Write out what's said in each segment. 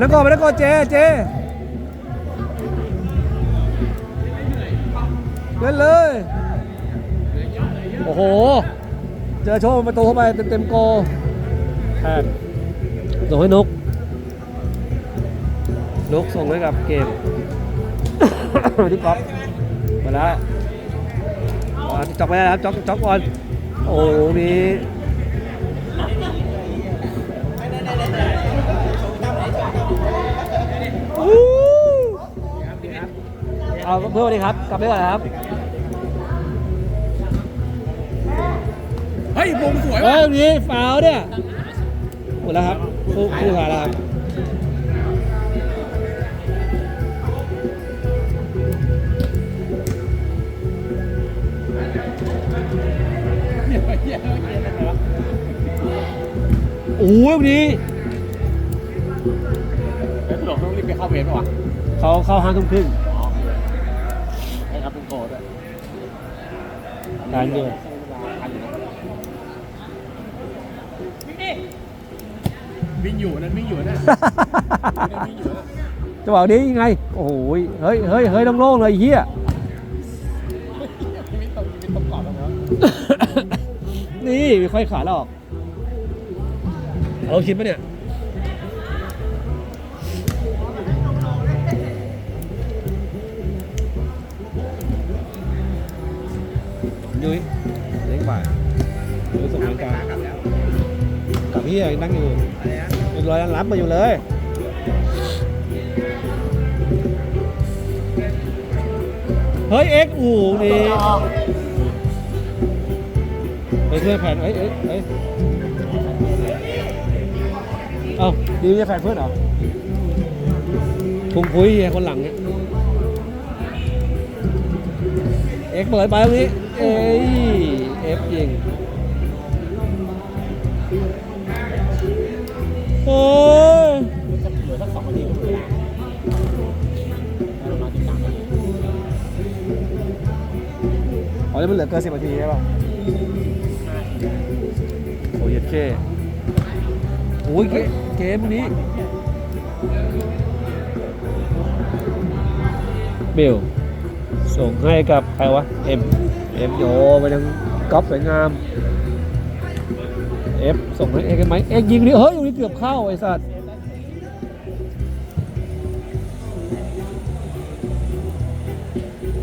นักกอนนักกอนเจเจเล่นเลย โอ้โห เจอโชว์ประตูเข้าไปเต็มเต็มๆโกแทนส่งให้นุกนุกส่งให้กับเกมที่ก๊อฟมาแล้วบอลจ็อกไปแล้วครับจ็อกจ็อกบอลโอ้โหนี้ เอาเพื่อนสวัสดีครับ กลับได้ก่อนครับ เฮ้ยมุมสวยเฮ้ว่ะยตรงนี้ฟาวล์เนี่ยหมดแล้วครับคู่คู่ขาแล้วครับเนี่ยเหี้ยเหี้ยเหี้ยอะไรวะโอ้ยวันนี้เฮ้ยตลกต้องรีบไปเข้าเวรป่ะวะเขาเข้าห้าทุ่มครึ่ง อ๋อให้ครับเป็นโกดด้วยการเดียวทันอยู่นะวิ่งอยู่นั่นวิ่งอยู่นะนั่นวิ่งอยู่นะจังหวะนี้ยังไง โอ้โหเฮ้ยเฮ้ยเฮ้ยโล่งๆเลยไอ้เฮียชีวิตตรงชีวิตตรงก่อนแล้วนี่มีค่อยขาแล้วออกเราคิดปะเนี่ย ยุ้ยเล็กบ่ายยุ้ยส่งรายการกับพี่ยังนั่งอยู่เป็นรอยรับมาอยู่เลยเฮ้ยเอ็กอูนี่เฮ้เพื่อนแฟนเอ้ยเอ้ยเอ้ยเอ้าดีจะแฟนเพื่อนเหรอพุงพุ้ยเหี้ยคนหลังเนี่ยเอ็กเปิดไปตรงนี้ เอ้ยเอฟยิงโอ้ยเหลือสักสองนาทีก็หมดเวลาประมาณสิบสามนาทีอ๋อแล้วมันเหลือเกินสิบนาทีใช่ป่ะโอ้ยเย็ดเค้โอ้ยเกเกมนี้ เบลส่งให้กับใครวะเอ็ม เอ็มโยไปทางก๊อฟสวยงามเอฟส่งให้เอ็กไหมเอ็กยิงนี่เฮ้ยอยู่นี่เกือบเข้าไอ้สัตว์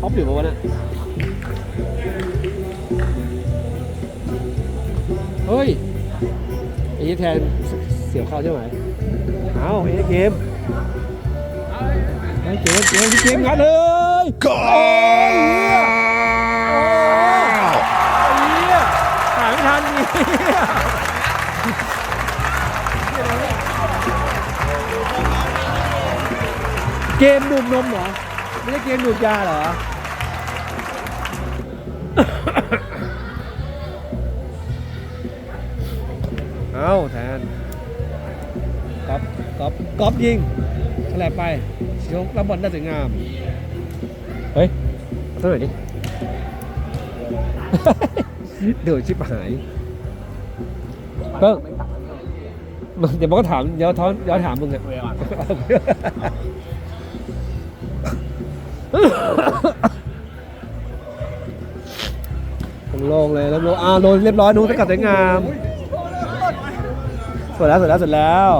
ท็อปอยู่ปะวะเนี่ยเฮ้ยไอ้แทนเสียบเข้าใช่ไหมเอาไอ้เกมไอ้เกมเกมที่เกมงัดเลยโอ้ เกมดูดนมเหรอ ไม่ใช่เกมดูดยาเหรอ เอาแทนก๊อปก๊อปก๊อปยิงฉลบไปยกรับบอลได้สวยงาม เฮ้ยเอาสักหน่อยดิ เดี๋ยวชิบหายก็มันเดี๋ยวมันก็ถาม เดี๋ยวท้อนเดี๋ยวถามมึงอะเวลาก่อน โล่งเลยแล้วโล่งอ่าโดนเรียบร้อยนู้นสกัดสวยงามสวยแล้วสวยแล้วสวยแล้ว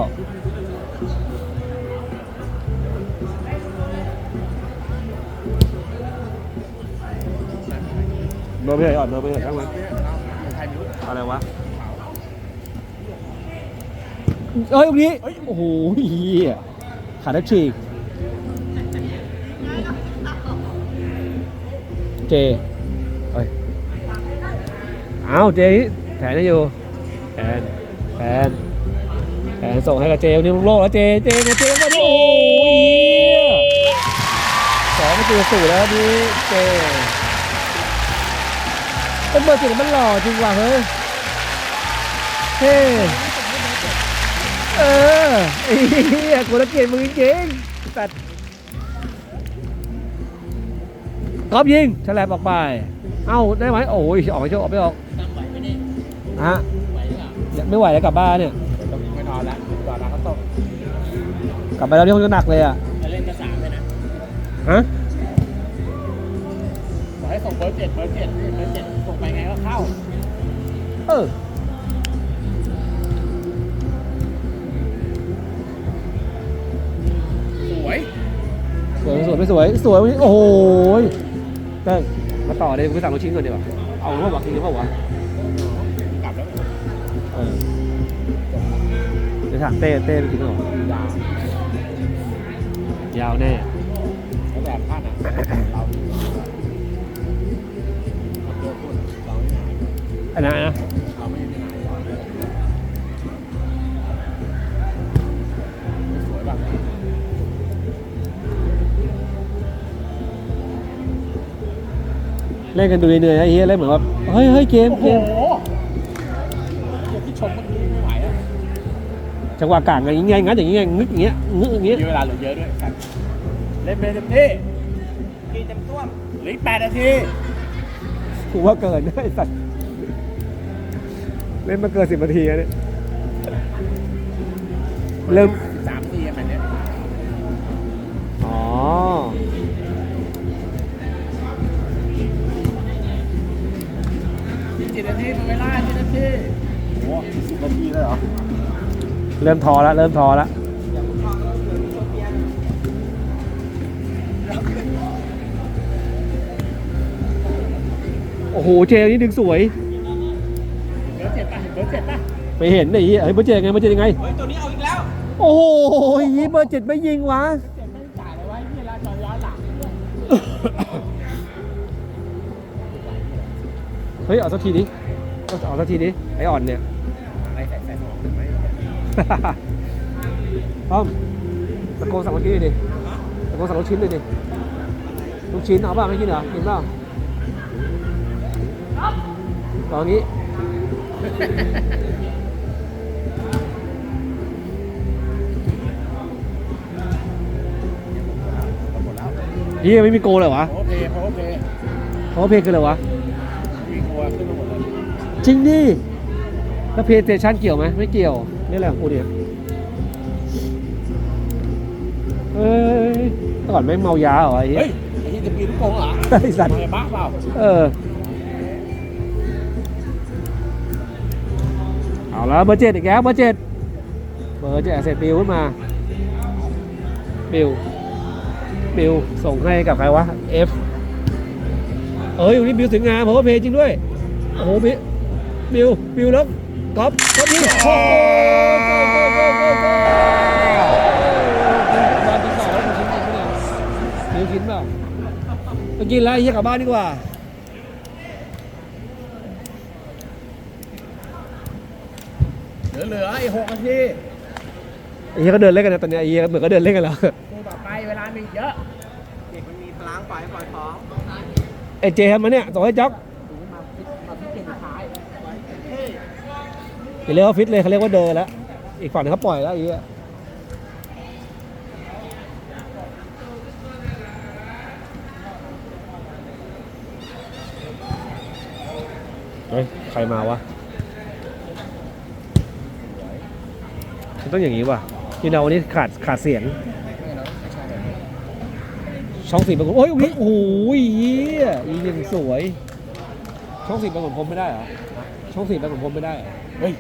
โดนไปเลยอ่อนโดนไปเลยทั้งมันม่รู้อะไรวะเอ้ยตรงนี้โอ้โหขาดแล้วฉีก เจเอ้ยเอาเจแผนได้อยู่แผนแผนแผนส่งให้กับเจวันนี้โลกแล้วเจเจมาเจมาดิโอ้ยสองประตูสู่แล้วนี่เจเป็นเบอร์สิบมันหล่อจริงว่ะเฮ้ยเท่เออไอ้เหี้ยกูละเกียดมึงจริง กอบยิงฉลบออกไป เอ้าได้ไหมโอ้ยออกไม่โชคออกไม่ออกตั้งไหวไหมเนี่ยฮะไหวหรือเปล่าไม่ไหวแล้วกลับบ้านเนี่ยต้องไม่นอนแล้วก่อนนะเขาตกกลับไปแล้วนี่คงจะหนักเลยอะจะเล่นกระสามเลยนะฮะขอให้ส่งเบอร์เจ็ดเบอร์เจ็ดเบอร์เจ็ดส่งไปไงก็เข้า เออสวยสวยสวยไม่สวยสวยวันนี้โอ้โหย เติ้งมาต่อเลยกูไปสั่งลูกชิ้นก่อนดีกว่าเอาเข้าวะกินเข้าวะกลับแล้วเออเดี๋ยวถามเต้เต้ไปกินก่อนยาวยาวแน่แล้วแบบพลาดอะเราเจอคนเราไม่หายอันนั้นนะ เล่นกันดูเหนื่อยๆไอ้เหี้ยเล่นเหมือนว่าเฮ้ยเฮ้ยเกมโอ้โหเกมเดี๋ยวที่ชมเมื่อกี้ไม่ไหวอะจังหวะกลางอย่างเงี้ยงั้นอย่างเงี้ยงึกอย่างเงี้ยงึกอย่างเงี้ยมีเวลาเหลือเยอะด้วยสัตว์เล่นไปเต็มที่กินเต็มต้วมเหลืออีกแปดนาทีกูว่าเกินนะไอ้สัตว์เล่นมาเกินสิบนาทีแล้วเนี่ยเริ่ม โอ้สิบนาทีเลยเหรอ เริ่มทอแล้วเริ่มทอแล้วโอ้โหเจนี่ดึงสวยเบอร์เจ็ดป่ะเห็นเบอร์เจ็ดป่ะไปเห็นไอ้เหี้ยเฮ้ยเบอร์เจ็ดยังไงเบอร์เจ็ดยังไง เฮ้ย ตัวนี้เอาอีกแล้ว โอ้โหยี่เบอร์เจ็ดไม่ยิงวะเจ็ดไม่จ่ายเลยว่าเวลาจอย้อนหลังเฮ้ยเอาสักทีดิ เอาเอาสักทีดิไออ่อนเนี่ยอะไรใส่ใส่สมองถึงไหมต้อมตะโกนสั่งลูกชิ้นเลยดิตะโกนสั่งลูกชิ้นเลยดิลูกชิ้นเอาป่ะไม่กินเหรอกินเปล่าตอนนี้เฮียไม่มีโกเลยวะโอเคโอเคเพราะว่าเพลงคืออะไรวะ จริงดิแล้วเพลย์สเตชันเกี่ยวไหมไม่เกี่ยว นี่แหละของกูเนี่ยเฮ้ยแต่ก่อนแม่งเมายาเหรอไอ้เหี้เฮ้ยยไอ้ที่จะปีนลูกโป่งเหรอไอ้สัตว์ มาบ้าเปล่าเออ เอาแล้วเบอร์เจ็ดอีกแล้วเบอร์เจ็ดเบอร์เจ็ดเสร็จปิวขึ้นมาปิวปิว ส่งให้กับใครวะ F เอ้ยวันนี้บิวถึงงานเพราะว่าเพลงจริงด้วย โอ้โหบิว บิวบิวแล้วก๊อฟก๊อฟนี่โอ้โหโกโกโกโกโกบ้านที่สองแล้วคุณชิ้นจริงปะเนี่ยบิวกินเปล่าไปกินแล้วไอ้เฮียกลับบ้านดีกว่า เหลือเหลือไอ้หกนาทีไอ้เฮียก็เดินเล่นกันนะตอนเนี้ยไอ้เฮียเหมือนก็เดินเล่นกันแล้วคู่ต่อไปเวลามีเยอะ เด็กมันมีพลังปล่อยให้ปล่อยท้องไอ้เจมมาเนี่ยส่งให้จ๊อก ดูมาพิมาพิจารณาท้าย อย่าเรียกว่าฟิตเลยเขาเรียกว่าเดินแล้ว อีกฝั่งหนึงเขาปล่อยแล้วไอ้เฮียเฮ้ยใครมาวะมันต้องอย่างนี้ว่ะที่เราวันนี้ขาดขาดเสียง ช่องสี่ป็นคนโอ้ยอุ๊ยโอ้ยอีหนึ่งสวย ช่องสี่ป็นของผมไม่ได้เหรอ ช่องสี่ป็นของผมไม่ได้เหรอ เฮ้ย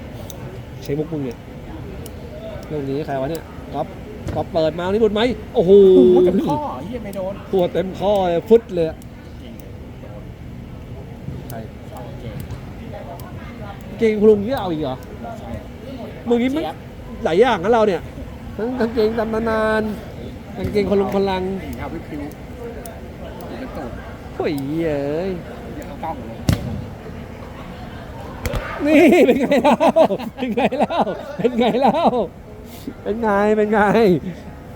ใช้มุกมึงเนี่ยเรื่องนี้ใครวะเนี่ยก๊อฟก๊อฟเปิดมาวันนี้หลุดไหมโอ้โหโอ้โหเต็มข้อเฮียไม่โดนตัวเต็มข้อเลยฟุตเลยอะใช่เอาเก่งเก่งคุณลุงนี่เอาอีกเหรอมึงนี้มันหลายอย่างนะเราเนี่ยทั้งกางเกงตำนานกางเกงคนลุงพลังนี่เอาวิพิวเป็นตูดโอ้ยเอ้ยเดี๋ยวเอากล้องเลย นี่เป็นไงเล่าเป็นไงเล่าเป็นไงเล่าเป็นไงเป็นไง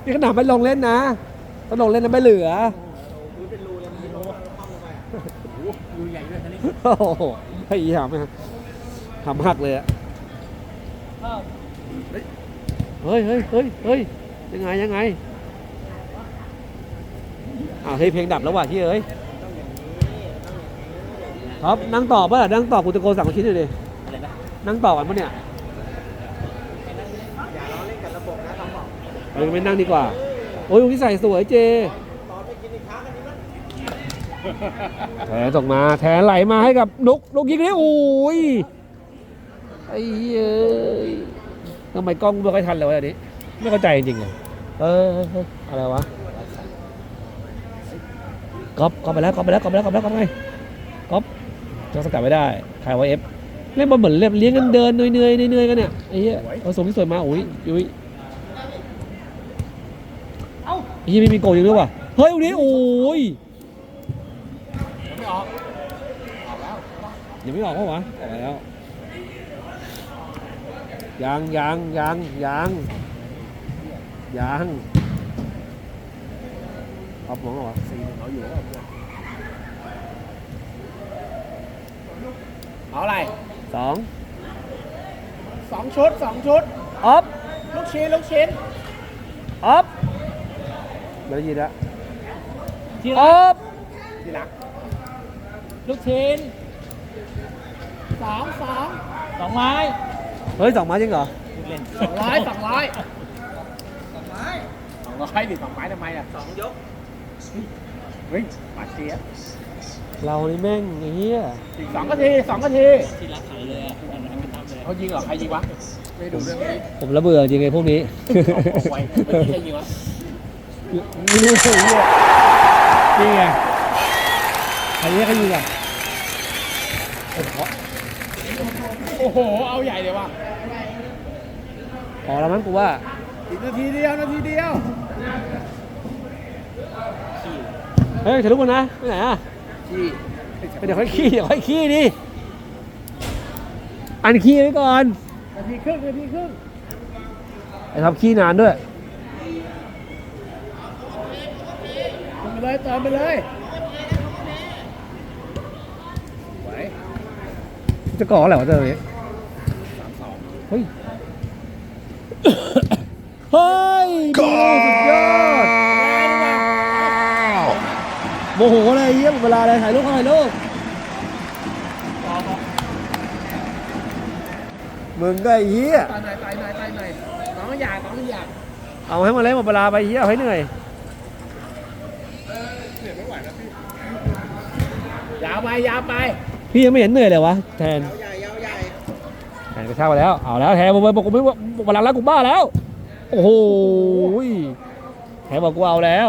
นี่ขนาดไม่ลงเล่นนะต้องลงเล่นนะไม่เหลือดูใหญ่ด้วยท่านี้โอ้โหไอ้ยี่หามทำหักเลยอะเฮ้ยเฮ้ยเฮ้ยเฮ้ยยังไงยังไงอ้าวเฮ้ยเพลงดับแล้วว่ะที่เอ้ยครับนั่งต่อป่ะล่ะนั่งต่อกูตะโกนสั่งมาชิ้นหน่อยดิ นะนั่งต่อกันปะเนี่ยอย่าล้อเล่นกับเลยไม่นั่งดีกว่า โอ้ยลูกที่ใส่สวยเจแทนส่งมาแทนไหลมาให้กับนุกนุกยิงนี่โอ้ยไอ้เหี้ยเอ้ยทำไมกล้องไม่ค่อยทันเลยวะอันนี้ ไม่เข้าใจจริงๆเลยเออเออเอออะไรวะก๊อปก๊อปไปแล้วก๊อปไปแล้วก๊อปไปแล้วก๊อปไปแล้วก๊อปไงก๊อปจะสกัดไม่ได้ใครว่าเอฟ เล่นบอลเหมือนเล่นเลี้ยงกันเดินเหนื่อยๆเหนื่อยๆกันเนี่ยไอ้เหี้ยเอาส่งที่สวยมาโอุ้ยอุ้ยไอ้เหี้ยไม่มีโกลยิงด้วยว่ะเฮ้ยวันนี้โอ้ยยังไม่ออกเพราะวะออกแล้วยังยังยังยังยังเอาผมเหรอสี่หนึ่งเอาอยู่แล้วเพื่อนเอาอะไร สองสองชุดสองชุด ออฟลูกชิ้นลูกชิ้นออฟไม่ได้ยินละออฟที่รักลูกชิ้นสองสองสองไม้เฮ้ยสองไม้จริงเหรอเล่นสองร้อยสองร้อยสองร้อยสองร้อยดิสองไม้ทำไมอะสองยกเฮ้ยปาดเสีย เรานี่แม่งไอ้เหี้ยอีกสองนาทีสองนาทีที่รักขันเลยอะอันนั้นไม่ทำเลยเขายิงเหรอใครยิงวะไม่ดูเรื่องนี้ผมระเบื่อจริงไอ้พวกนี้เอาไว้เมื่อกี้ใครยิงวะไม่รู้ไอ้เหี้ยนี่ไงใครเรียกเขายิงอะโอ้โหโอ้โหเอาใหญ่เลยว่ะพอแล้วมั้งกูว่าอีกนาทีเดียวนาทีเดียว เฮ้ยถ่ายรูปกันนะไปไหนอะ ที่เดี๋ยวค่อยขี้เดี๋ยวค่อยขี้ดิ อันขี้ไว้ก่อนนาทีครึ่งนาทีครึ่งไอ้ทำขี้นานด้วยเติมไปเลยเติมไปเลยไหวจะก่ออะไรวะเจอนี้สามสองเฮ้ย เฮ้ยโอ้สุดยอด โมโหเลยเยี่ยม เวลาเลยถ่ายรูปถ่ายรูปมึงก็ไอ้เหี้ยตายหน่อยตายหน่อยตายหน่อยน้องอยากน้องอยากเอาให้มาเล่นหมดเวลาไปเหี้ยเอาให้เหนื่อย ยาวไปยาวไปพี่ยังไม่เห็นเหนื่อยเลยวะแทนใหญ่ยาวใหญ่แทนกระชากไปแล้ว เอาแล้วแทนบอกบอกกูไม่ว่าบอกพลังแล้วกูบ้าแล้ว โอ้โหแทนบอกกูเอาแล้ว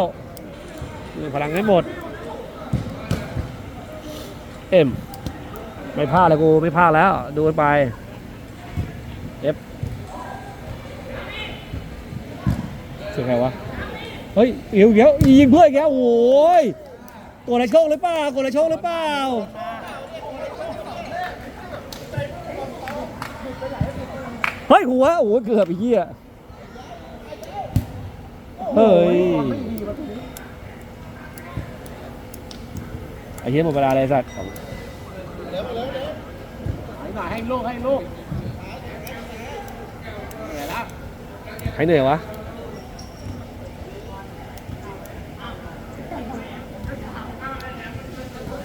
มีพลังให้หมด เอ็มไม่พลาดเลยกูไม่พลาดแล้ว ดูไปเอฟเสียงใครวะ เฮ้ยเอียวเอียวยิงเพื่อนอีกแล้วโอ้ยกดอะไรโชคหรือเปล่ากดอะไรโชคหรือเปล่าเฮ้ยหัวโอ้เกือบไอ้เหี้ยเฮ้ยไอ้เหี้ยหมดเวลาเลยสัตว์ หายหน่อยให้ลูกให้ลูกเหนื่อยแล้วใครเหนื่อยวะ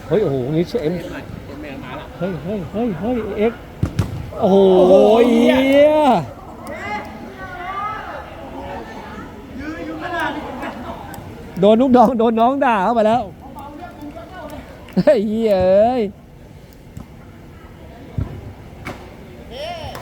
เฮ้ยโอ้โหนี่เชื่อเอ็มหน่อยเอ็มเมย์มาแล้วเฮ้ยเฮ้ยเฮ้ยเฮ้ยเอ็กซ์โอ้โหโอ้โหเหี้ยโดนลูกน้องโดนน้องด่าเข้าไปแล้วเฮ้ยเหี้ยเอ้ย